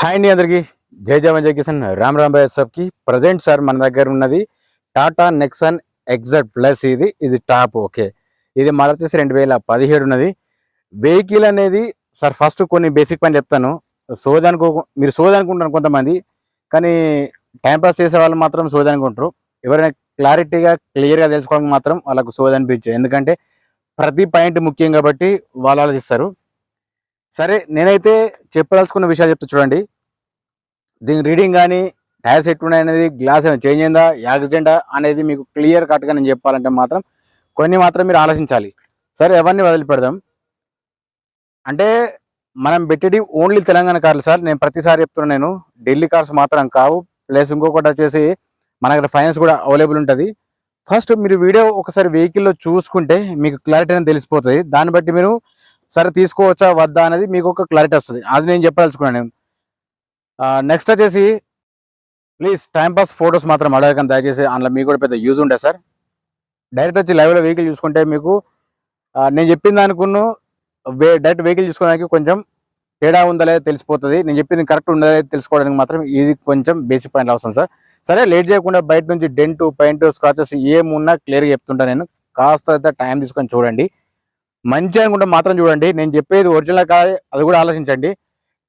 Hi అండి అందరికీ. జై జవాన్ జై కిషన్. రామ్ రామ్ భాయ్ సబ్కి ప్రజెంట్ సార్ మన దగ్గర ఉన్నది టాటా నెక్సన్ ఎగ్జట్ ప్లస్ ఇది. ఇది టాప్ ఓకే. ఇది మారుతి రెండు వేల పదిహేడు ఉన్నది. వెహికల్ అనేది సార్ ఫస్ట్ కొన్ని బేసిక్ పని చెప్తాను. సోదనుకో మీరు సోదనుకుంటారు కొంతమంది కానీ టైంపాస్ చేసే వాళ్ళు మాత్రం సోదనుకుంటారు. ఎవరైనా క్లారిటీగా క్లియర్గా తెలుసుకోవడానికి మాత్రం వాళ్ళకు సోదనిపించే. ఎందుకంటే ప్రతి పాయింట్ ముఖ్యం కాబట్టి వాళ్ళు ఆలోచిస్తారు. సరే నేనైతే చెప్పదలుచుకున్న విషయాలు చెప్తా చూడండి. దీని రీడింగ్ కానీ టైర్స్ ఎట్లున్నాయి అనేది గ్లాస్ ఏమైనా చేంజ్ అయిందా? యాక్సిడెంటా? అనేది మీకు క్లియర్ కట్గా నేను చెప్పాలంటే మాత్రం కొన్ని మాత్రం మీరు ఆలోచించాలి. సరే ఎవరిని వదిలిపెడదాం అంటే మనం పెట్టేది ఓన్లీ తెలంగాణ కార్లు సార్. నేను ప్రతిసారి చెప్తున్నాను నేను ఢిల్లీ కార్స్ మాత్రం కావు. ప్లస్ ఇంకొకటి వచ్చేసి మన దగ్గర ఫైనాన్స్ కూడా అవైలబుల్ ఉంటుంది. ఫస్ట్ మీరు వీడియో ఒకసారి వెహికల్లో చూసుకుంటే మీకు క్లారిటీ అనేది తెలిసిపోతుంది. దాన్ని బట్టి మీరు సరే తీసుకోవచ్చా వద్దా అనేది మీకు ఒక క్లారిటీ వస్తుంది. అది నేను చెప్పదలుచుకున్నాను నేను. నెక్స్ట్ వచ్చేసి ప్లీజ్ టైంపాస్ ఫొటోస్ మాత్రం అడగకండి. దయచేసి అందులో మీకు కూడా పెద్ద యూజ్ ఉంటాయి సార్. డైరెక్ట్ వచ్చి లైవ్లో వెహికల్ చూసుకుంటే మీకు నేను చెప్పింది దానికున్న వే డైరెక్ట్ వెహికల్ చూసుకోవడానికి కొంచెం తేడా ఉందా లేదా తెలిసిపోతుంది. నేను చెప్పింది కరెక్ట్ ఉందా లేదా తెలుసుకోవడానికి మాత్రం ఇది కొంచెం బేసిక్ పాయింట్ అవసరం సార్. సరే లేట్ చేయకుండా బయట నుంచి డెంటు పెయింట్ స్క్రాచెస్ ఏమున్నా క్లియర్గా చెప్తుంటా నేను. కాస్త అయితే టైం తీసుకొని చూడండి. మంచి అనుకుంటే మాత్రం చూడండి. నేను చెప్పేది ఒరిజినల్ కాదు అది కూడా ఆలోచించండి.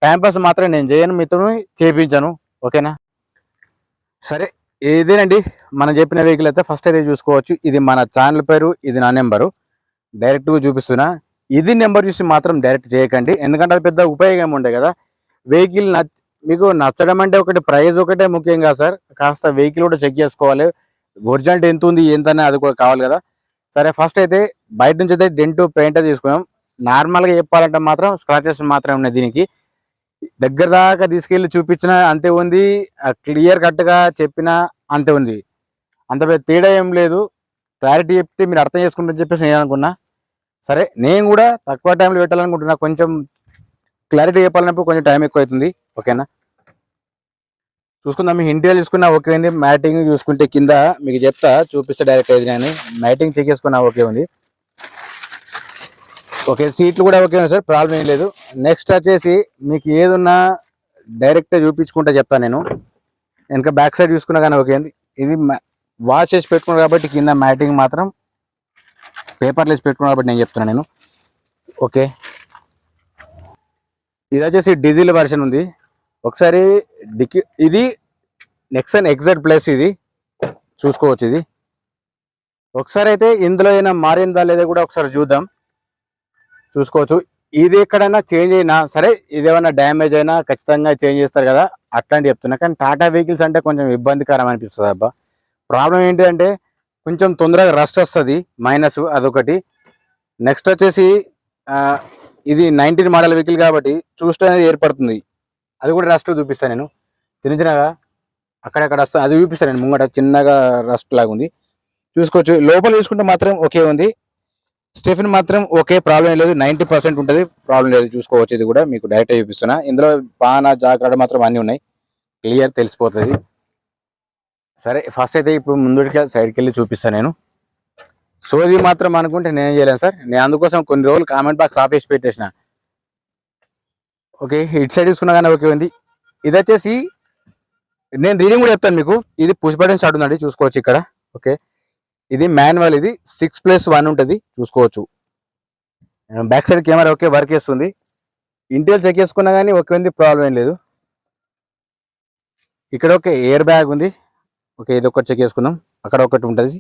టైంపాస్ మాత్రం నేను చేయను మీతో చేయించాను ఓకేనా? సరే ఇదేనండి. మనం చెప్పిన వెహికల్ అయితే ఫస్ట్ అయితే చూసుకోవచ్చు. ఇది మన ఛానల్ పేరు ఇది నా నెంబరు. డైరెక్ట్గా చూపిస్తున్నా. ఇది నెంబర్ చూసి మాత్రం డైరెక్ట్ చేయకండి. ఎందుకంటే అది పెద్ద ఉపయోగం ఉండే కదా. వెహికల్ మీకు నచ్చడం అంటే ఒకటి ప్రైస్ ఒకటే ముఖ్యంగా సార్. కాస్త వెహికల్ కూడా చెక్ చేసుకోవాలి. ఒరిజినల్ ఎంత ఉంది ఎంత అది కూడా కావాలి కదా. సరే ఫస్ట్ అయితే బయట నుంచి అయితే డెంటు పెయింట్ తీసుకున్నాం. నార్మల్గా చెప్పాలంటే మాత్రం స్క్రాచెస్ మాత్రమే ఉన్నాయి దీనికి. దగ్గర దాకా తీసుకెళ్ళి చూపించిన అంతే ఉంది. క్లియర్ కట్గా చెప్పినా చెప్పిన అంతే ఉంది. అంత పెద్ద తేడా ఏం లేదు. క్లారిటీ చెప్తే మీరు అర్థం చేసుకుంటారని చెప్పేసి నేను అనుకున్నా. సరే నేను కూడా తక్కువ టైంలో పెట్టాలనుకుంటున్నా. కొంచెం క్లారిటీ చెప్పాలన్నప్పుడు కొంచెం టైం ఎక్కువ అవుతుంది ఓకేనా చూసుకుందాం మీకు ఇంటీరియర్ చూసుకున్నా ఓకే ఉంది. మ్యాటింగ్ చూసుకుంటే కింద మీకు చెప్తా చూపిస్తా డైరెక్ట్ అయితే నేను. మ్యాటింగ్ చెక్ చేసుకున్నా ఓకే ఉంది. ఓకే సీట్లు కూడా ఓకే ఉంది సార్ ప్రాబ్లం ఏం లేదు. నెక్స్ట్ వచ్చేసి మీకు ఏదున్నా డైరెక్ట్ చూపించుకుంటా చెప్తాను నేను. వెనక బ్యాక్ సైడ్ చూసుకున్నా కానీ ఓకే ఉంది. ఇది వాష్ చేసి పెట్టుకున్నాను కాబట్టి కింద మ్యాటింగ్ మాత్రం పేపర్లు వేసి పెట్టుకున్నాను కాబట్టి నేను చెప్తున్నాను నేను. ఓకే. ఇది వచ్చేసి డీజిల్ వర్షన్ ఉంది. ఒకసారి డికి ఇది నెక్సన్ ఎగ్జాక్ట్ ప్లేస్ ఇది. చూసుకోవచ్చు ఇది. ఒకసారి అయితే ఇందులో అయినా మారిందా లేదా కూడా ఒకసారి చూద్దాం. చూసుకోవచ్చు. ఇది ఎక్కడైనా చేంజ్ అయినా సరే ఇది ఏమైనా డ్యామేజ్ అయినా ఖచ్చితంగా చేంజ్ చేస్తారు కదా. అట్లాంటి చెప్తున్నా. కానీ టాటా వెహికల్స్ అంటే కొంచెం ఇబ్బందికరం అనిపిస్తుంది అబ్బా. ప్రాబ్లం ఏంటి అంటే కొంచెం తొందరగా రస్ట్ వస్తుంది. మైనస్ అదొకటి. నెక్స్ట్ వచ్చేసి ఇది నైన్టీన్ మోడల్ వెహికల్ కాబట్టి చూస్ట్ అనేది ఏర్పడుతుంది. అది కూడా రస్ట్ చూపిస్తాను నేను. చిన్న చిన్నగా అక్కడక్కడ వస్తాను అది చూపిస్తాను నేను ముంగట చిన్నగా రస్ట్ లాగా ఉంది. చూసుకోవచ్చు. లోపల చూసుకుంటే మాత్రం ఓకే ఉంది. స్టెఫిన్ మాత్రం ఓకే ప్రాబ్లం లేదు. నైంటీ పర్సెంట్ ఉంటుంది. ప్రాబ్లం లేదు. చూసుకోవచ్చు ఇది కూడా. మీకు డైరెక్ట్ చూపిస్తున్నా. ఇందులో పాన జాగ్రత్త మాత్రం అన్నీ ఉన్నాయి. క్లియర్ తెలిసిపోతుంది. సరే ఫస్ట్ అయితే ఇప్పుడు ముందుకి సైడ్కి వెళ్ళి చూపిస్తాను నేను. సో ఇది మాత్రం అనుకుంటే నేనేం చేయలేను సార్. నేను అందుకోసం కొన్ని రోజులు కామెంట్ బాక్స్ ఆపేసి పెట్టేసిన. ఓకే ఇటు సైడ్ చూసుకున్నా కానీ ఓకే ఉంది. ఇది వచ్చేసి నేను రీడింగ్ కూడా చెప్తాను మీకు. ఇది పుష్ బటన్ స్టార్ట్ ఉందండి చూసుకోవచ్చు ఇక్కడ. ఓకే ఇది మాన్యువల్ ఇది సిక్స్ ప్లస్ వన్ ఉంటుంది చూసుకోవచ్చు. Back side camera okay work చేస్తుంది. ఇంటీరియర్ చెక్ చేసుకున్నా కానీ ఓకే ఉంది ప్రాబ్లం ఏం లేదు. ఇక్కడ ఒక ఎయిర్ బ్యాగ్ ఉంది. ఓకే ఇది ఒకటి చెక్ చేసుకుందాం. అక్కడ ఒకటి ఉంటుంది.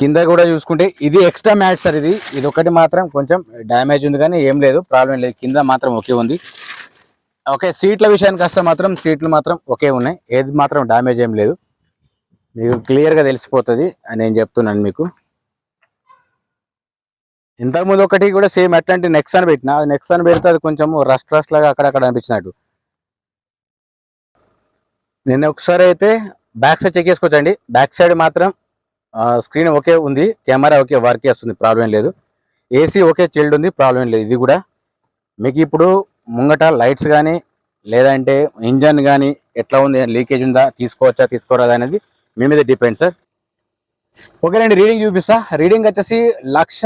కింద కూడా చూసుకుంటే ఇది ఎక్స్ట్రా మ్యాట్ సార్ ఇది. ఇది ఒకటి మాత్రం కొంచెం డ్యామేజ్ ఉంది కానీ ఏం లేదు ప్రాబ్లం లేదు. కింద మాత్రం ఓకే ఉంది. ఓకే సీట్ల విషయానికి వస్తే మాత్రం సీట్లు మాత్రం ఒకే ఉన్నాయి. ఏది మాత్రం డ్యామేజ్ ఏం లేదు. మీకు క్లియర్గా తెలిసిపోతుంది అని నేను చెప్తున్నాను మీకు. ఇంతకుముందు ఒకటి కూడా సేమ్ ఎట్లాంటి నెక్స్ అని పెట్టిన. అది నెక్స్ అని పెడితే అది కొంచెం రస్ట్ రస్ట్ లాగా అక్కడక్కడ అనిపించినట్టు. నేను ఒకసారి అయితే బ్యాక్ సైడ్ చెక్ చేసుకోవచ్చండి. బ్యాక్ సైడ్ మాత్రం స్క్రీన్ ఓకే ఉంది కెమెరా ఓకే వర్క్ చేస్తుంది ప్రాబ్లం ఏం లేదు. ఏసీ ఓకే చిల్డ్ ఉంది ప్రాబ్లం ఏం లేదు. ఇది కూడా మీకు ఇప్పుడు ముంగట లైట్స్ కానీ లేదంటే ఇంజన్ కానీ ఎట్లా ఉంది లీకేజ్ ఉందా తీసుకోవచ్చా తీసుకోరాదా అనేది మీ మీద డిపెండ్ సార్ ఓకే అండి రీడింగ్ చూపిస్తా. రీడింగ్ వచ్చేసి లక్ష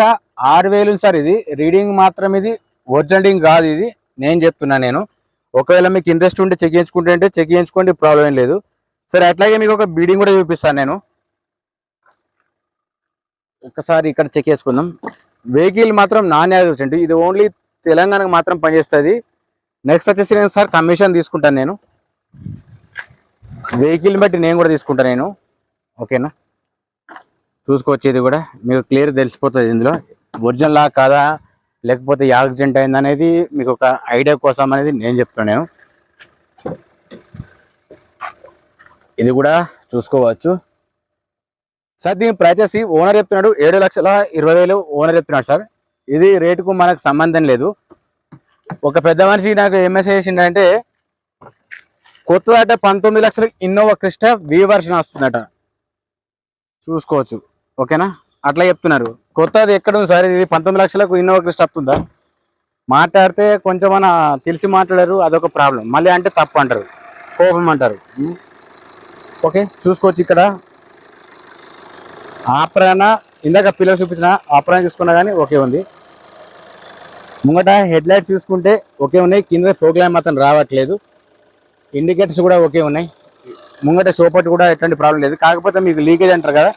ఆరు వేలు ఉంది సార్ ఇది. రీడింగ్ మాత్రం ఇది ఒరిజినల్ రీడింగ్ కాదు ఇది. నేను చెప్తున్నా నేను. ఒకవేళ మీకు ఇంట్రెస్ట్ ఉంటే చెక్ చేయించుకుంటే చెక్ చేయించుకోండి ప్రాబ్లం ఏం లేదు. సరే అట్లాగే మీకు ఒక బీడింగ్ కూడా చూపిస్తాను నేను. ఒకసారి ఇక్కడ చెక్ చేసుకుందాం. వెహికల్ మాత్రం నాన్ యాక్సిడెంట్ ఇది ఓన్లీ తెలంగాణకు మాత్రం పనిచేస్తుంది. నెక్స్ట్ వచ్చేసి నేను సార్ కమిషన్ తీసుకుంటాను నేను. వెహికల్ బట్టి నేను కూడా తీసుకుంటాను నేను. ఓకేనా చూసుకోవచ్చు ఇది కూడా. మీకు క్లియర్ తెలిసిపోతుంది ఇందులో. ఒరిజినల్ లా కాదా? లేకపోతే యాక్సిడెంట్ అయింది అనేది మీకు ఒక ఐడియా కోసం అనేది నేను చెప్తాను నేను. ఇది కూడా చూసుకోవచ్చు. సార్ దీని ప్రైస్ వచ్చి ఓనర్ చెప్తున్నాడు ఏడు లక్షల ఇరవై వేలు ఓనర్ చెప్తున్నాడు సార్. ఇది రేటుకు మనకు సంబంధం లేదు. ఒక పెద్ద మనిషి నాకు ఏం మెసేజ్ చేసిండంటే కొత్తదట పంతొమ్మిది లక్షలు ఇన్నోవా క్రిస్ట వి వర్షన్ వస్తుందట. చూసుకోవచ్చు. ఓకేనా? అట్లా చెప్తున్నారు. కొత్తది ఎక్కడ ఉంది సార్? ఇది పంతొమ్మిది లక్షలకు ఇన్నోవా క్రిస్ట వస్తుందా? మాట్లాడితే కొంచెం మన తెలిసి మాట్లాడారు అదొక ప్రాబ్లం మళ్ళీ అంటే తప్పు అంటారు. కోపం అంటారు. ఓకే? చూసుకోవచ్చు ఇక్కడ. ఆప్రాణ ఇందాక పిల్లలు చూపించిన ఆప్రాణ చూసుకున్నా కానీ ఓకే ఉంది. ముంగట హెడ్ లైట్స్ చూసుకుంటే ఓకే ఉన్నాయి. కింద ఫోక్ లైన్ మాత్రం రావట్లేదు. ఇండికేటర్స్ కూడా ఓకే ఉన్నాయి. ముంగట సోపట్ కూడా ఎట్లాంటి ప్రాబ్లం లేదు. కాకపోతే మీకు లీకేజ్ అంటారు కదా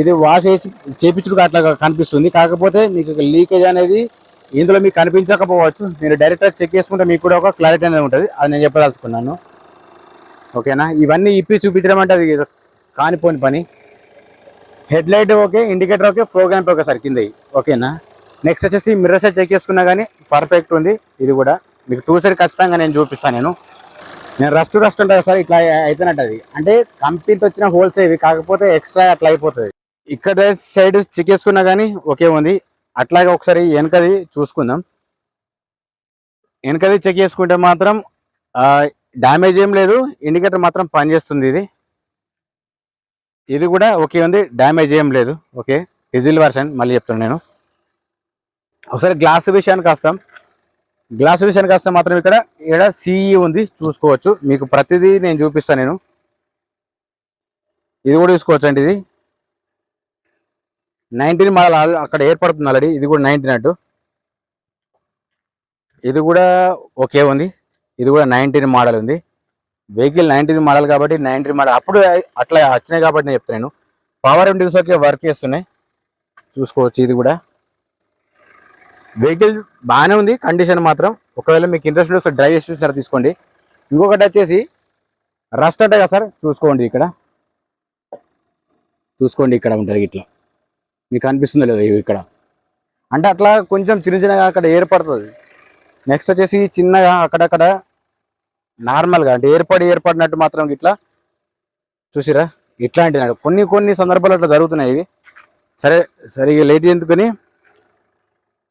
ఇది వాష్ చేసి చేపించుడు అట్లా కనిపిస్తుంది. కాకపోతే మీకు లీకేజ్ అనేది ఇందులో మీకు కనిపించకపోవచ్చు. మీరు డైరెక్ట్గా చెక్ చేసుకుంటే మీకు కూడా ఒక క్లారిటీ అనేది ఉంటుంది. అది నేను చెప్పదలుచుకున్నాను. ఓకేనా? ఇవన్నీ ఇప్పి చూపించడం అంటే అది కానిపోని పని. Head light okay indicator okay programme okay sir కింద ఓకేనా? నెక్స్ట్ వచ్చేసి మిర్రర్ సైడ్ చెక్ చేసుకున్నా కానీ పర్ఫెక్ట్ ఉంది. ఇది కూడా మీకు టూ సైడ్ ఖచ్చితంగా నేను చూపిస్తాను నేను. నేను రస్ట్ రస్ట్ ఉంటుంది సార్ ఇట్లా అవుతున్నట్టు అది. అంటే కంపెనీతో వచ్చిన హోల్స్ ఇవి కాకపోతే ఎక్స్ట్రా అట్లా అయిపోతుంది. ఇక్కడ సైడ్ చెక్ చేసుకున్నా కానీ ఓకే ఉంది. అట్లాగే ఒకసారి వెనకది చూసుకుందాం. వెనకది చెక్ చేసుకుంటే మాత్రం డ్యామేజ్ ఏం లేదు. ఇండికేటర్ మాత్రం పనిచేస్తుంది ఇది. ఇది కూడా ఓకే ఉంది. డ్యామేజ్ ఏం లేదు. ఓకే. డిజిల్ వర్షన్ మళ్ళీ చెప్తాను నేను. ఒకసారి గ్లాస్ విషయానికి వస్తాం. గ్లాస్ విషయానికి వస్తే మాత్రం ఇక్కడ ఇక్కడ సిఈ ఉంది. చూసుకోవచ్చు. మీకు ప్రతిదీ నేను చూపిస్తాను నేను. ఇది కూడా చూసుకోవచ్చు అండి ఇది. నైన్టీన్ మోడల్ ఆల్- అక్కడ ఏర్పడుతుంది ఆల్రెడీ ఇది కూడా నైన్టీన్ అటు. ఇది కూడా ఓకే ఉంది. ఇది కూడా నైన్టీన్ మోడల్ ఉంది. వెహికల్ నైన్టీన్ మోడల్ కాబట్టి నైన్టీన్ మోడల్. అప్పుడు అట్లా వచ్చినాయి కాబట్టి నేను చెప్తాను పవర్ ఎండ్యూస్ వర్క్ చేస్తున్నాయి. చూసుకోవచ్చు ఇది కూడా. వెహికల్ బాగానే ఉంది కండిషన్ మాత్రం. ఒకవేళ మీకు ఇంట్రెస్ట్ ఉంటే డ్రైవ్ చేసి చూసినారా తీసుకోండి. ఇంకొకటి వచ్చేసి రస్ట్ అంటే కదా సార్ చూసుకోండి ఇక్కడ. చూసుకోండి ఇక్కడ ఉంటుంది ఇట్లా. మీకు అనిపిస్తుందో లేదో ఇక్కడ. అంటే అట్లా కొంచెం చిన్న చిన్నగా అక్కడ ఏర్పడుతుంది. నెక్స్ట్ వచ్చేసి చిన్నగా అక్కడక్కడ నార్మల్గా అంటే ఏర్పడి ఏర్పడినట్టు మాత్రం ఇట్లా చూసిరా? ఇట్లాంటి కొన్ని కొన్ని సందర్భాలు అట్లా జరుగుతున్నాయి ఇవి. సరే సరిగా లేట్ ఎందుకని?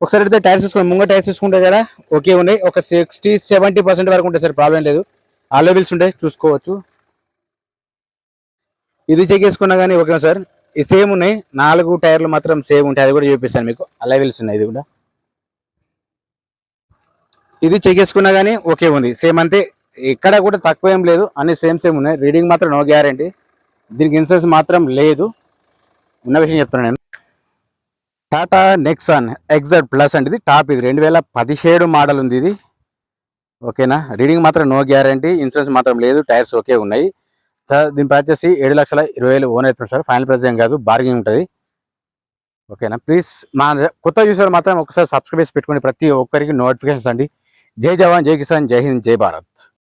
ఒకసారి అయితే టైర్స్ తీసుకుని ముంగ టైర్స్ తీసుకుంటే కదా ఓకే ఉన్నాయి. ఒక సిక్స్టీ సెవెంటీ పర్సెంట్ వరకు ఉంటాయి సార్ ప్రాబ్లం లేదు. ఆ లెవెల్స్ ఉంటాయి చూసుకోవచ్చు. ఇది చెక్ చేసుకున్నా కానీ ఓకే సార్. ఇది సేమ్ ఉన్నాయి. నాలుగు టైర్లు మాత్రం సేమ్ ఉంటాయి. అది కూడా చూపిస్తాను మీకు. ఆ లెవెల్స్ ఉన్నాయి ఇది కూడా. ఇది చెక్ చేసుకున్నా కానీ ఓకే ఉంది. సేమ్ అంతే. ఎక్కడ కూడా తక్కువ ఏం లేదు అన్ని సేమ్ సేమ్ ఉన్నాయి. రీడింగ్ మాత్రం నో గ్యారంటీ దీనికి ఇన్సూరెన్స్ మాత్రం లేదు. ఉన్న విషయం చెప్తున్నాను నేను. టాటా నెక్సాన్ ఎగ్జాట్ ప్లస్ అంటే ఇది టాప్ ఇది. రెండు వేల పదిహేడు మోడల్ ఉంది ఇది. ఓకేనా రీడింగ్ మాత్రం నో గ్యారంటీ ఇన్సూరెన్స్ మాత్రం లేదు. టైర్స్ ఓకే ఉన్నాయి. దీని ప్రైస్ వచ్చేసి ఏడు లక్షల ఇరవై వేలు ఓన్ అవుతుంది సార్. ఫైనల్ ప్రైస్ ఏం కాదు. బార్గింగ్ ఉంటుంది. ఓకేనా ప్లీజ్ మా కొత్త యూసర్ మాత్రం ఒకసారి సబ్స్క్రైబ్ చేసి పెట్టుకోండి. ప్రతి ఒక్కరికి నోటిఫికేషన్స్ అండి. జై జవాన్ జై కిసాన్ జై హింద్ జై భారత్.